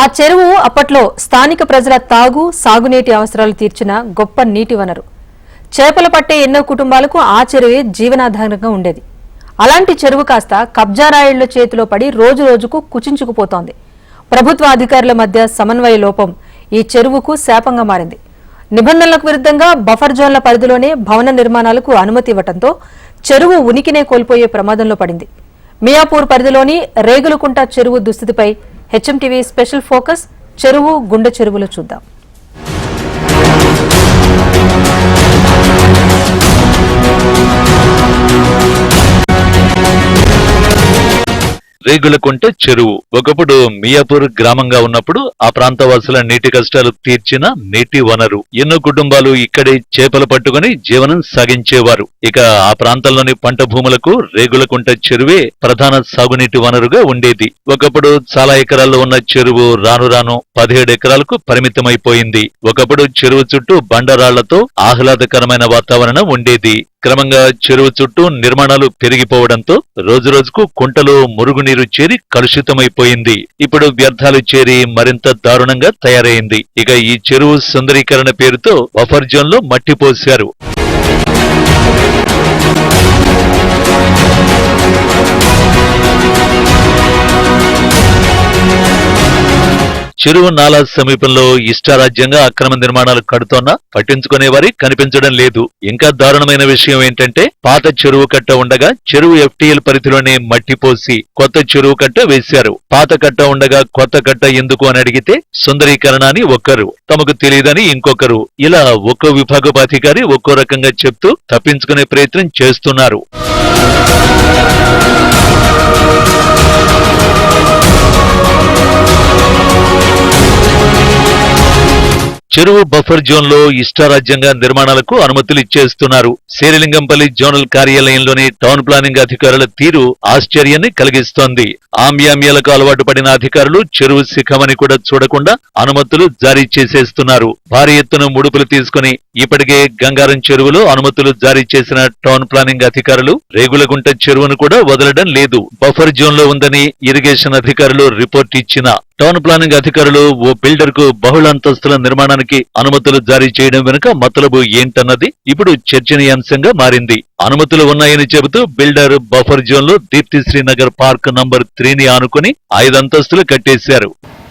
ఆ చెరువు అప్పట్లో స్థానిక ప్రజల తాగు సాగునీటి అవసరాలు తీర్చిన గొప్ప నీటి వనరు. చేపలు పట్టే ఎన్నో కుటుంబాలకు ఆ చెరువే జీవనాధారంగా ఉండేది. అలాంటి చెరువు కాస్త కబ్జారాయుళ్ళ చేతిలో పడి రోజు రోజుకు కుచించుకుపోతోంది. ప్రభుత్వ అధికారుల మధ్య సమన్వయ లోపం ఈ చెరువుకు శాపంగా మారింది. నిబంధనలకు విరుద్ధంగా బఫర్ జోన్ల పరిధిలోనే భవన నిర్మాణాలకు అనుమతి ఇవ్వడంతో చెరువు ఉనికినే కోల్పోయే ప్రమాదంలో పడింది. మియాపూర్ పరిధిలోని రేగులకుంట చెరువు దుస్థితిపై హెచ్ఎంటీవీ స్పెషల్ ఫోకస్ చెరువు గుండె చెరువులో చూద్దాం. రేగులకుంట చెరువు. ఒకప్పుడు మియాపూర్ గ్రామంగా ఉన్నప్పుడు ఆ ప్రాంత వాసుల నీటి కష్టాలు తీర్చిన నీటి వనరు. ఎన్నో కుటుంబాలు ఇక్కడే చేపలు పట్టుకుని జీవనం సాగించేవారు. ఇక ఆ ప్రాంతంలోని పంట భూములకు రేగులకుంట చెరువే ప్రధాన సాగునీటి వనరుగా ఉండేది. ఒకప్పుడు చాలా ఎకరాల్లో ఉన్న చెరువు రాను రాను పదిహేడు ఎకరాలకు పరిమితమైపోయింది. ఒకప్పుడు చెరువు చుట్టూ బండరాళ్ళతో ఆహ్లాదకరమైన వాతావరణం ఉండేది. క్రమంగా చెరువు చుట్టూ నిర్మాణాలు పెరిగిపోవడంతో రోజురోజుకు కుంటలో మురుగునీరు చేరి కలుషితమైపోయింది. ఇప్పుడు వ్యర్థాలు చేరి మరింత దారుణంగా తయారైంది. ఇక ఈ చెరువు సుందరీకరణ పేరుతో బఫర్ జోన్లో మట్టి పోశారు. చెరువు నాలా సమీపంలో ఇష్టారాజ్యంగా అక్రమ నిర్మాణాలు కడుతోన్నా పట్టించుకునేవారి కనిపించడం లేదు. ఇంకా దారుణమైన విషయం ఏంటంటే పాత చెరువు కట్ట ఉండగా చెరువు ఎఫ్టీఎల్ పరిధిలోనే మట్టి పోసి కొత్త చెరువు కట్ట వేశారు. పాత కట్ట ఉండగా కొత్త కట్ట ఎందుకు అని అడిగితే సుందరీకరణ అని ఒక్కరు. తమకు తెలియదని ఇంకొకరు. ఇలా ఒక్కో విభాగోపాధికారి ఒక్కో రకంగా చెప్తూ తప్పించుకునే ప్రయత్నం చేస్తున్నారు. చెరువు బఫర్ జోన్లో ఇష్టారాజ్యంగా నిర్మాణాలకు అనుమతులు ఇచ్చేస్తున్నారు. శ్రీలింగంపల్లి జోనల్ కార్యాలయంలోని టౌన్ ప్లానింగ్ అధికారుల తీరు ఆశ్చర్యాన్ని కలిగిస్తోంది. ఆమ్యామ్యాలకు అలవాటు పడిన అధికారులు చెరువు శిఖమని కూడా చూడకుండా అనుమతులు జారీ చేసేస్తున్నారు. భారీ ఎత్తున ముడుపులు తీసుకుని ఇప్పటికే గంగారం చెరువులో అనుమతులు జారీ చేసిన టౌన్ ప్లానింగ్ అధికారులు రేగులగుంట చెరువును కూడా వదలడం లేదు. బఫర్ జోన్లో ఉందని ఇరిగేషన్ అధికారులు రిపోర్ట్ ఇచ్చిన టౌన్ ప్లానింగ్ అధికారులు ఓ బిల్డర్కు బహుళ అంతస్తుల నిర్మాణానికి అనుమతులు జారీ చేయడం వెనుక మతలబు ఏంటన్నది ఇప్పుడు చర్చనీయాంశంగా మారింది. అనుమతులు ఉన్నాయని చెబుతూ బిల్డర్ బఫర్ జోన్లో దీప్తి శ్రీనగర్ పార్క్ నంబర్ త్రీని ఆనుకుని ఐదు అంతస్తులు కట్టేశారు.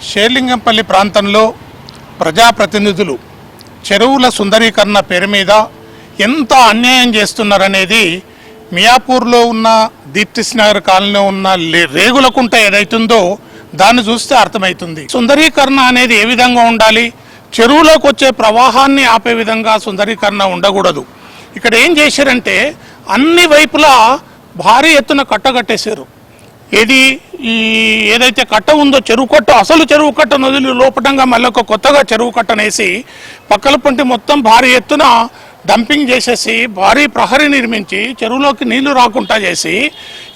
షేర్లింగంపల్లి ప్రాంతంలో ప్రజాప్రతినిధులు చెరువుల సుందరీకరణ పేరు మీద ఎంత అన్యాయం చేస్తున్నారనేది మియాపూర్లో ఉన్న దీప్తి శ్రీనగర్ కాలనీలో ఉన్న రేగులకుంట ఏదైతుందో దాన్ని చూస్తే అర్థమవుతుంది సుందరీకరణ అనేది ఏ విధంగా ఉండాలి? చెరువులోకి వచ్చే ప్రవాహాన్ని ఆపే విధంగా సుందరీకరణ ఉండకూడదు. ఇక్కడ ఏం చేశారంటే అన్ని వైపులా భారీ ఎత్తున కట్టగట్టేశారు ఏది ఈ ఏదైతే కట్ట ఉందో చెరువు కట్ట అసలు చెరువు కట్ట నదులు లోపటంగా మళ్ళీ ఒక కొత్తగా చెరువు కట్టనేసి పక్కల పంటి మొత్తం భారీ ఎత్తున డంపింగ్ చేసేసి భారీ ప్రహరీ నిర్మించి చెరువులోకి నీళ్ళు రాకుండా చేసి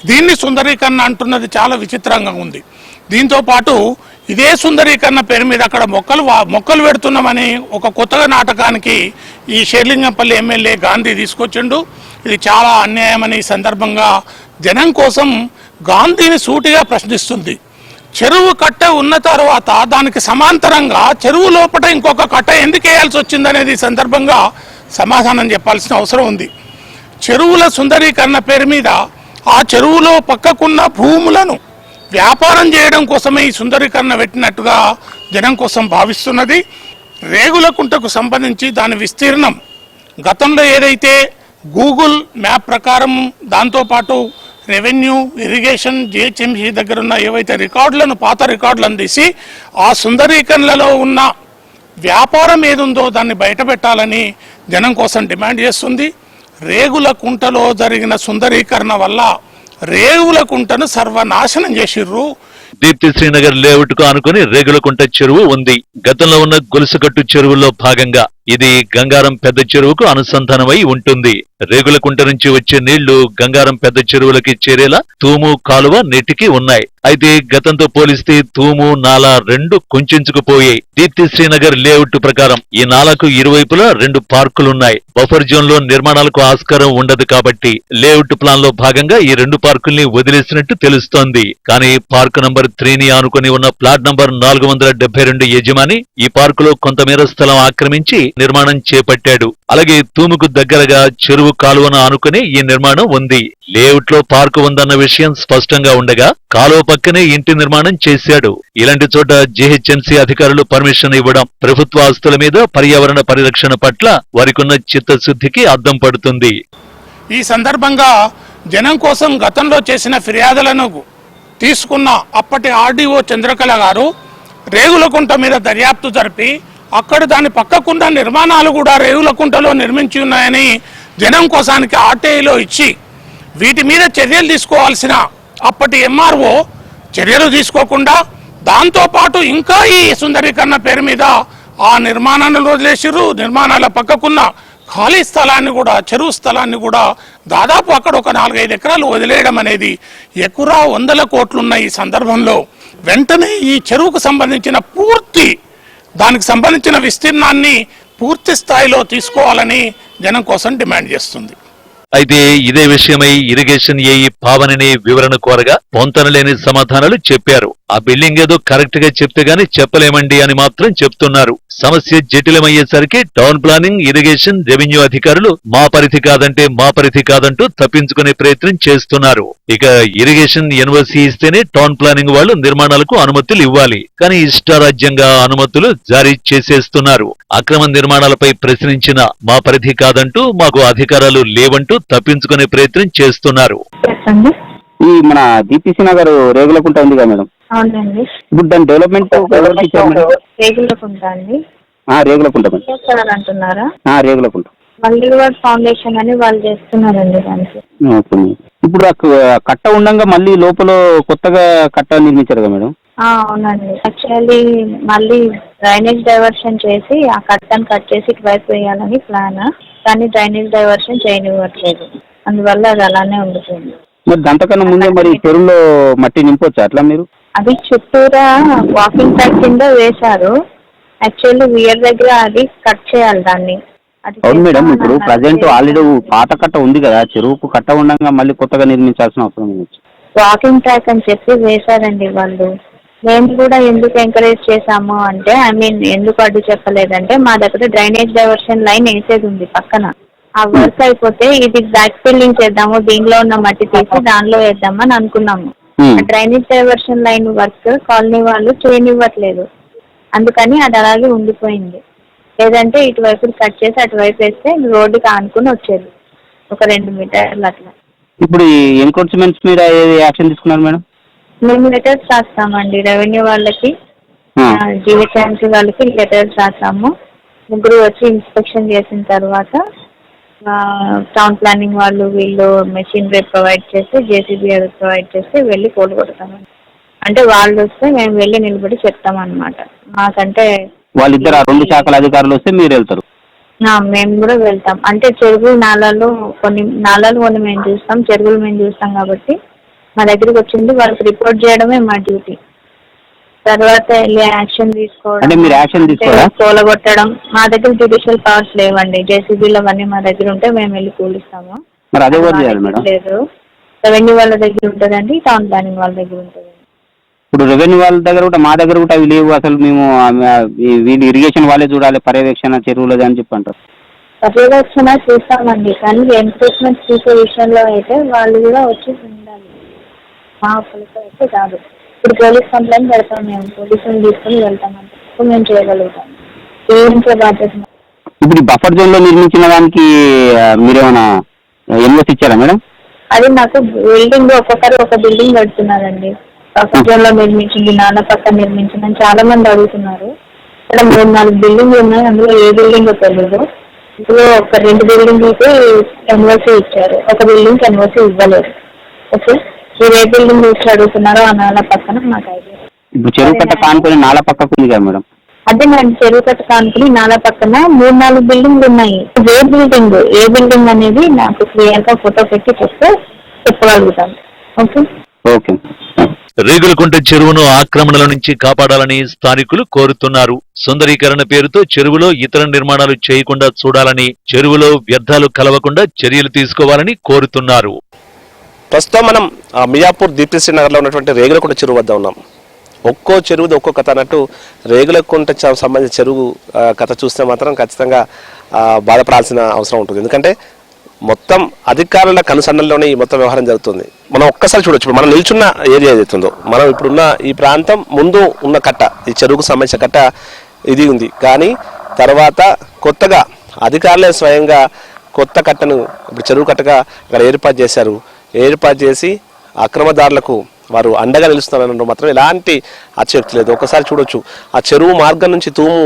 దీన్ని సుందరీకరణ అంటున్నది చాలా విచిత్రంగా ఉంది. దీంతో పాటు ఇదే సుందరీకరణ పేరు మీద అక్కడ మొక్కలు మొక్కలు పెడుతున్నామని ఒక కొత్తగా నాటకానికి ఈ షేర్లింగంపల్లి ఎమ్మెల్యే గాంధీ తీసుకొచ్చిండు. ఇది చాలా అన్యాయమని ఈ సందర్భంగా జనం కోసం గాంధీని సూటిగా ప్రశ్నిస్తుంది. చెరువు కట్ట ఉన్న తర్వాత దానికి సమాంతరంగా చెరువు లోపల ఇంకొక కట్ట ఎందుకు వేయాల్సి వచ్చిందనేది ఈ సందర్భంగా సమాధానం చెప్పాల్సిన అవసరం ఉంది. చెరువుల సుందరీకరణ పేరు మీద ఆ చెరువులో పక్కకున్న భూములను వ్యాపారం చేయడం కోసమే ఈ సుందరీకరణ పెట్టినట్టుగా జనం కోసం భావిస్తున్నది. రేగులకుంటకు సంబంధించి దాని విస్తీర్ణం గతంలో ఏదైతే గూగుల్ మ్యాప్ ప్రకారం దాంతోపాటు రెవెన్యూ ఇరిగేషన్ జిహెచ్ఎంసీ దగ్గర ఉన్న ఏవైతే రికార్డులను పాత రికార్డులను తీసి ఆ సుందరీకరణలో ఉన్న వ్యాపారం ఏదుందో దాన్ని బయటపెట్టాలని జనం కోసం డిమాండ్ చేస్తుంది. రేగుల కుంటలో జరిగిన సుందరీకరణ వల్ల రేగులకుంటను సర్వనాశనం చేసిర్రు. దీప్తి శ్రీనగర్ లేఅవుట్కు అనుకుని రేగులకుంట చెరువు ఉంది. గతంలో ఉన్న గొలుసుకట్టు చెరువుల్లో భాగంగా ఇది గంగారం పెద్ద చెరువుకు అనుసంధానమై ఉంటుంది. రేగులకుంట నుంచి వచ్చే నీళ్ళు గంగారం పెద్ద చెరువులకి చేరేలా తూము కాలువ నీటికి ఉన్నాయి. అయితే గతంతో పోలిస్తే తూము నాలా రెండు కుంచుకుపోయాయి దీప్తి శ్రీనగర్ లేఅవుట్ ప్రకారం ఈ నాలకు ఇరువైపులా రెండు పార్కులున్నాయి. బఫర్ జోన్లో నిర్మాణాలకు ఆస్కారం ఉండదు కాబట్టి లేఅవుట్ ప్లాన్లో భాగంగా ఈ రెండు పార్కుల్ని వదిలేసినట్టు తెలుస్తోంది. కానీ పార్క్ నంబర్ త్రీని ఆనుకుని ఉన్న ప్లాట్ నంబర్ నాలుగు వందల డెబ్బై రెండు యజమాని ఈ పార్కులో కొంతమేర స్థలం ఆక్రమించి నిర్మాణం చేపట్టాడు. అలాగే తూముకు దగ్గరగా చెరువు కాలువను ఆనుకుని ఈ నిర్మాణం ఉంది. లేఅవుట్లో పార్కు ఉందన్న విషయం స్పష్టంగా ఉండగా కాలువ పక్కనే ఇంటి నిర్మాణం చేశాడు. ఇలాంటి చోట జీహెచ్ఎంసీ అధికారులు పర్మిషన్ ఇవ్వడం ప్రభుత్వ ఆస్తుల మీద పర్యావరణ పరిరక్షణ పట్ల వారికున్న చిత్తశుద్ధికి అద్దం పడుతుంది. ఈ సందర్భంగా జనం కోసం గతంలో చేసిన ఫిర్యాదులను తీసుకున్న అప్పటి ఆర్డీఓ చంద్రకళ గారు రేగులకుంట మీద దర్యాప్తు జరిపి అక్కడ దాని పక్కకున్న నిర్మాణాలు కూడా రేవుల కుంటలో నిర్మించి ఉన్నాయని జనం కోసానికి ఆర్టీఐలో ఇచ్చి వీటి మీద చర్యలు తీసుకోవాల్సిన అప్పటి ఎంఆర్ఓ చర్యలు తీసుకోకుండా దాంతోపాటు ఇంకా ఈ సుందరీకరణ పేరు మీద ఆ నిర్మాణాన్ని వదిలేసిరు నిర్మాణాల పక్కకున్న ఖాళీ స్థలాన్ని కూడా చెరువు స్థలాన్ని కూడా దాదాపు అక్కడ ఒక నాలుగైదు ఎకరాలు వదిలేయడం అనేది ఎకురా వందల కోట్లున్న ఈ సందర్భంలో వెంటనే ఈ చెరువుకు సంబంధించిన పూర్తి దానికి సంబంధించిన విస్తీర్ణాన్ని పూర్తి స్థాయిలో తీసుకోవాలని జనం కోసం డిమాండ్ చేస్తుంది. అయితే ఇదే విషయమై ఇరిగేషన్ ఏఈ పావనిని వివరణ కోరగా పొంతనలేని సమాధానాలు చెప్పారు. ఆ బిల్డింగ్ ఏదో కరెక్ట్గా చెప్తే గాని చెప్పలేమండి అని మాత్రం చెప్తున్నారు. సమస్య జటిలమయ్యేసరికి టౌన్ ప్లానింగ్ ఇరిగేషన్ రెవెన్యూ అధికారులు మా పరిధి కాదంటే మా పరిధి కాదంటూ తప్పించుకునే ప్రయత్నం చేస్తున్నారు. ఇక ఇరిగేషన్ ఎన్ఓసి ఇస్తేనే టౌన్ ప్లానింగ్ వాళ్ళు నిర్మాణాలకు అనుమతులు ఇవ్వాలి. కానీ ఇష్టారాజ్యంగా అనుమతులు జారీ చేసేస్తున్నారు. అక్రమ నిర్మాణాలపై ప్రశ్నించిన మా పరిధి కాదంటూ మాకు అధికారాలు లేవంటూ తప్పించుకునే ప్రయత్నం చేస్తున్నారు. చెప్పండి. ఈ మన దీప్తిసి నగర్ రేగులకుంట ఉంది కదా మేడం? అవునండి. ఇప్పుడు దాని డెవలప్మెంట్ రేగులకుంటా అండి. ఆ, రేగులకుంట మేడం. అంటున్నారా? ఆ, రేగులకుంట. మల్లివాడ్ ఫౌండేషన్ అని వాళ్ళు చేస్తున్నారండి దానికి. Okay madam. ఇప్పుడు కట్ట ఉండంగా మళ్ళీ లోపల కొత్తగా కట్ట నిర్మించారు కదా మేడం? ఆ, అవునండి. యాక్చువల్లీ మళ్ళీ డ్రైనేజ్ డైవర్షన్ చేసి ఆ కట్టను కట్ చేసి ఇటువైపు వేయాలని ప్లాన్? కానీ డ్రైనేజ్ డైవర్షన్ చేయనివ్వట్లేదు. అందువల్ల అది అలానే ఉండిపోయింది. మరి గంటకన్నా ముందే మరి చెరువులో మట్టి నింపొచ్చు అట్లా మీరు? అది చుట్టూరా వాకింగ్ ట్రాక్ కింద వేశారు. యాక్చువల్లీ వియర్ దగ్గర అది కట్ చేయాలి దాన్ని. అది అవును మేడం ఇప్పుడు. ప్రజెంట్ ఆల్రెడీ పాత కట్ట ఉంది కదా చెరువుకు కట్ట ఉండంగా మళ్ళీ కొత్తగా నిర్మించాల్సిన అవసరం ఉంది వాకింగ్ ట్రాక్ అని చెప్పి వేశారండి వాళ్ళు. మేము కూడా ఎందుకు ఎంకరేజ్ చేశాము అంటే ఐ మీన్ ఎందుకు అడ్డు చెప్పలేదంటే మా దగ్గర డ్రైనేజ్ డైవర్షన్ లైన్ వేసేది ఉంది పక్కన. ఆ వర్క్ అయిపోతే ఇది బ్యాక్ ఫిల్లింగ్ చేద్దాము దీనిలో ఉన్న మట్టి తీసి దానిలో వేద్దామని అనుకున్నాము. Drainage diversion line work colony వాళ్ళు చేయనివ్వట్లేదు. అందుకని అది అలాగే ఉండిపోయింది. లేదంటే ఇటువైపు కట్ చేసి అటువైపు వేస్తే రోడ్డుకి ఆనుకుని వచ్చేది. ఒక రెండు మీటర్లు అట్లా. ఇప్పుడు ఎన్క్రోచ్మెంట్స్ మీద యాక్షన్ తీసుకున్నారు మేడం? మేము లెటర్స్ రాస్తామండి రెవెన్యూ వాళ్ళకి. జిహెచ్ఎంసీ వాళ్ళకి లెటర్స్ రాస్తాము. ముగ్గురు వచ్చి ఇన్స్పెక్షన్ చేసిన తర్వాత టౌన్ ప్లానింగ్ వాళ్ళు వీళ్ళు మెషినరీ ప్రొవైడ్ చేస్తే జేసీబీ అది ప్రొవైడ్ చేస్తే వెళ్ళి కోలు కొడతామండి అంటే వాళ్ళు వస్తే మేము వెళ్ళి నిలబడి చెప్తామన్నమాట మాకంటే వాళ్ళిద్దరు రెండు శాఖల అధికారులు వస్తే మీరు వెళ్తారు? మేము కూడా వెళ్తాం. అంటే చెరువులు నాలాలు కొన్ని నాలాలు కొన్ని మేము చూస్తాం చెరువులు మేము చూస్తాం కాబట్టి మా దగ్గరికి వచ్చింది వాళ్ళకి రిపోర్ట్ చేయడమే మా డ్యూటీ తర్వాత వెళ్ళి యాక్షన్ తీసుకోవడం అంటే మీరు యాక్షన్ తీసుకోరా? కూలగొట్టడం మా దగ్గర జ్యుడిషియల్ పవర్స్ లేవండి. జేసీబీలు అవన్నీ మా దగ్గర ఉంటే మేము వెళ్ళి కూలిస్తాము మరి అదే మేడం? లేదు. రెవెన్యూ వాళ్ళ దగ్గర ఉంటుందండి టౌన్ ప్లానింగ్ వాళ్ళ దగ్గర ఉంటుందండి. ఇప్పుడు రెవెన్యూ వాళ్ళ దగ్గర కూడా మా దగ్గర కూడా అవి లేవు. అసలు మేము వీళ్ళు ఇరిగేషన్ వాళ్ళే చూడాలి పర్యవేక్షణ చెరువులది అని చెప్పి అంటారు పర్యవేక్షణ చూస్తామండి. కానీ ఎన్ఫోర్స్మెంట్ చూసే విషయంలో అయితే వాళ్ళు కూడా వచ్చి ఉండాలి. మా అయితే కాదు. ఇప్పుడు పోలీస్ కంప్లైంట్ పెడతాం మేము. పోలీసుని తీసుకుని వెళ్తాం అంటే మేము చేయగలుగుతాం. చేయించే బాధ్యత. ఇప్పుడు బఫర్ జోన్లో నిర్మించిన దానికి మీరేమైనా ఎన్ఓసి ఇచ్చారా మేడం? అది నాకు బిల్డింగ్ ఒక్కొక్కరు ఒక బిల్డింగ్ కడుతున్నారండి. ప్రపంచంలో నిర్మించింది నాన్న పక్క నిర్మించింది అని చాలా మంది అడుగుతున్నారు. ఇక్కడ మూడు నాలుగు బిల్డింగ్లు ఉన్నాయి అందులో ఏ బిల్డింగ్ తెలియదు ఇప్పుడు ఒక రెండు బిల్డింగ్లకి ఎన్ఓసి ఇచ్చారు. ఒక బిల్డింగ్ ఎన్ఓసి ఇవ్వలేదు. ఓకే? మీరు ఏ బిల్డింగ్ చూసి అడుగుతున్నారో ఆ నాన్న పక్కన మాకు ఐడియా ఇప్పుడు చెరువు కట్ట కానుకొని నాల పక్కకు ఉంది కదా మేడం? అదే మేడం చెరువు కట్ట అనుకుని నాలా పక్కన మూడు నాలుగు బిల్డింగ్లు ఉన్నాయి. ఏ బిల్డింగ్ ఏ బిల్డింగ్ అనేది నాకు క్లియర్గా ఫోటో పెట్టి చెప్తే చెప్పగలుగుతాను ఓకే? ఓకే. రేగులకుంట చెరువును ఆక్రమణల నుంచి కాపాడాలని స్థానికులు కోరుతున్నారు. సుందరీకరణ పేరుతో చెరువులో ఇతర నిర్మాణాలు చేయకుండా చూడాలని చెరువులో వ్యర్థాలు కలవకుండా చర్యలు తీసుకోవాలని కోరుతున్నారు. ప్రస్తుతం మనం మియాపూర్ దీప్తిశ్రీ నగర్లో ఉన్నటువంటి రేగులకుంట చెరువు వద్ద ఉన్నాం. ఒక్కో చెరువుది ఒక్కో కథ అన్నట్టు రేగులకుంట సంబంధించిన చెరువు కథ చూస్తే మాత్రం ఖచ్చితంగా బాధపడాల్సిన అవసరం ఉంటుంది. ఎందుకంటే మొత్తం అధికారుల కనుసన్నల్లోనే ఈ మొత్తం వ్యవహారం జరుగుతుంది. మనం ఒక్కసారి చూడొచ్చు. ఇప్పుడు మనం నిల్చున్న ఏరియా ఏదైతుందో మనం ఇప్పుడున్న ఈ ప్రాంతం ముందు ఉన్న కట్ట ఈ చెరువుకు సంబంధించిన కట్ట ఇది ఉంది. కానీ తర్వాత కొత్తగా అధికారులే స్వయంగా కొత్త కట్టను ఇప్పుడు చెరువు కట్టగా ఇక్కడ ఏర్పాటు చేశారు. ఏర్పాటు చేసి అక్రమదారులకు వారు అండగా నిలుస్తున్నారనడం మాత్రం ఎలాంటి అత్యక్తి లేదు. ఒకసారి చూడొచ్చు. ఆ చెరువు మార్గం నుంచి తూము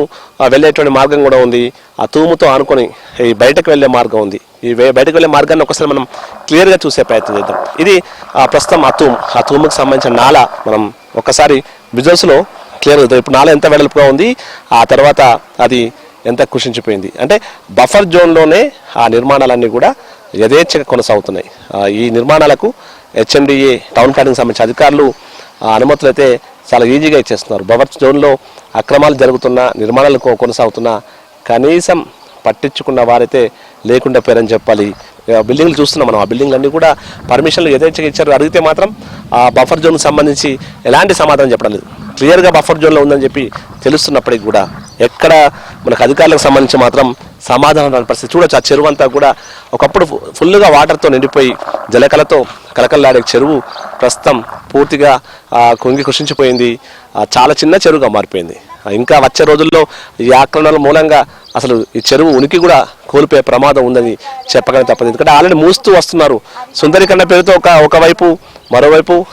వెళ్ళేటువంటి మార్గం కూడా ఉంది. ఆ తూముతో ఆనుకొని ఈ బయటకు వెళ్ళే మార్గం ఉంది. ఈ బయటకు వెళ్ళే మార్గాన్ని ఒకసారి మనం క్లియర్గా చూసే ప్రయత్నం చేద్దాం. ఇది ఆ, ప్రస్తుతం ఆ తూము ఆ తూముకు సంబంధించిన నాల మనం ఒకసారి విజువల్స్లో క్లియర్ అవుతుంది ఇప్పుడు నాల ఎంత వెడల్పుగా ఉంది ఆ తర్వాత అది ఎంత కృషించిపోయింది. అంటే బఫర్ జోన్లోనే ఆ నిర్మాణాలన్నీ కూడా యథేచ్ఛగా కొనసాగుతున్నాయి. ఈ నిర్మాణాలకు హెచ్ఎండిఏ టౌన్ ప్లానింగ్ సంబంధించిన అధికారులు ఆ, అనుమతులు అయితే చాలా ఈజీగా ఇచ్చేస్తున్నారు. బఫర్ జోన్లో అక్రమాలు జరుగుతున్న నిర్మాణాలు కొనసాగుతున్నా కనీసం పట్టించుకున్న వారైతే లేకుండా పేరని చెప్పాలి. బిల్డింగ్లు చూస్తున్నాం మనం. ఆ బిల్డింగ్లు అన్నీ కూడా పర్మిషన్లు యథేచ్ఛగా ఇచ్చారు. అడిగితే మాత్రం ఆ బఫర్ జోన్కి సంబంధించి ఎలాంటి సమాధానం చెప్పడం లేదు. క్లియర్గా బఫర్ జోన్లో ఉందని చెప్పి తెలుస్తున్నప్పటికీ కూడా ఎక్కడ మనకు అధికారులకు సంబంధించి మాత్రం సమాధానం రాని పరిస్థితి. చూడొచ్చు ఆ చెరువు అంతా కూడా ఒకప్పుడు ఫుల్గా వాటర్తో నిండిపోయి జలకలతో కలకల్లాడే చెరువు ప్రస్తుతం పూర్తిగా కుంగి కృషించిపోయింది. చాలా చిన్న చెరువుగా మారిపోయింది. ఇంకా వచ్చే రోజుల్లో ఈ ఆక్రమణల మూలంగా అసలు ఈ చెరువు ఉనికి కూడా కోల్పోయే ప్రమాదం ఉందని చెప్పగానే తప్పదు. ఎందుకంటే ఆల్రెడీ మూస్తూ వస్తున్నారు. సుందరీకరణ పేరుతో ఒక ఒకవైపు మరోవైపు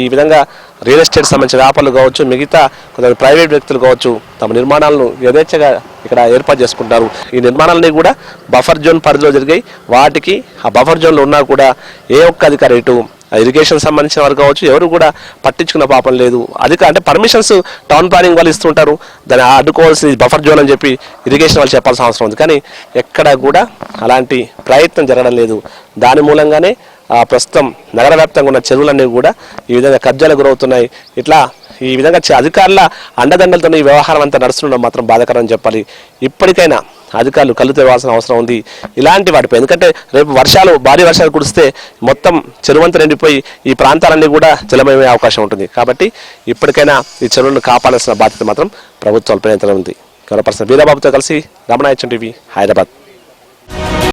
ఈ విధంగా రియల్ ఎస్టేట్ సంబంధించిన వ్యాపారులు కావచ్చు మిగతా కొంతమంది ప్రైవేట్ వ్యక్తులు కావచ్చు తమ నిర్మాణాలను యథేచ్ఛగా ఇక్కడ ఏర్పాటు చేసుకుంటారు. ఈ నిర్మాణాలన్నీ కూడా బఫర్ జోన్ పరిధిలో జరిగాయి. వాటికి ఆ బఫర్ జోన్లో ఉన్నా కూడా ఏ ఒక్క అధికారి ఇటు ఆ ఇరిగేషన్ సంబంధించిన వారు కావచ్చు ఎవరు కూడా పట్టించుకున్న పాపం లేదు. అధిక అంటే పర్మిషన్స్ టౌన్ ప్లానింగ్ వాళ్ళు ఇస్తుంటారు. దాన్ని అడ్డుకోవాల్సింది బఫర్ జోన్ అని చెప్పి ఇరిగేషన్ వాళ్ళు చెప్పాల్సిన అవసరం ఉంది. కానీ ఎక్కడా కూడా అలాంటి ప్రయత్నం జరగడం లేదు. దాని మూలంగానే ప్రస్తుతం నగర వ్యాప్తంగా ఉన్న చెరువులన్నీ కూడా ఈ విధంగా కబ్జాలకు గురవుతున్నాయి. ఇట్లా ఈ విధంగా అధికారుల అండదండలతో ఈ వ్యవహారం అంతా నడుస్తుండడం మాత్రం బాధాకరం చెప్పాలి. ఇప్పటికైనా అధికారులు కళ్ళు తెరవాల్సిన అవసరం ఉంది. ఇలాంటి వాటిపై ఎందుకంటే రేపు వర్షాలు భారీ వర్షాలు కురిస్తే మొత్తం చెరువంతా నిండిపోయి ఈ ప్రాంతాలన్నీ కూడా జలమయ్యే అవకాశం ఉంటుంది. కాబట్టి ఇప్పటికైనా ఈ చెరువులను కాపాడాల్సిన బాధ్యత మాత్రం ప్రభుత్వాలపై ఎంతలో ఉంది. కెమెరా వీరబాబుతో కలిసి రమణాయచం టీవీ హైదరాబాద్.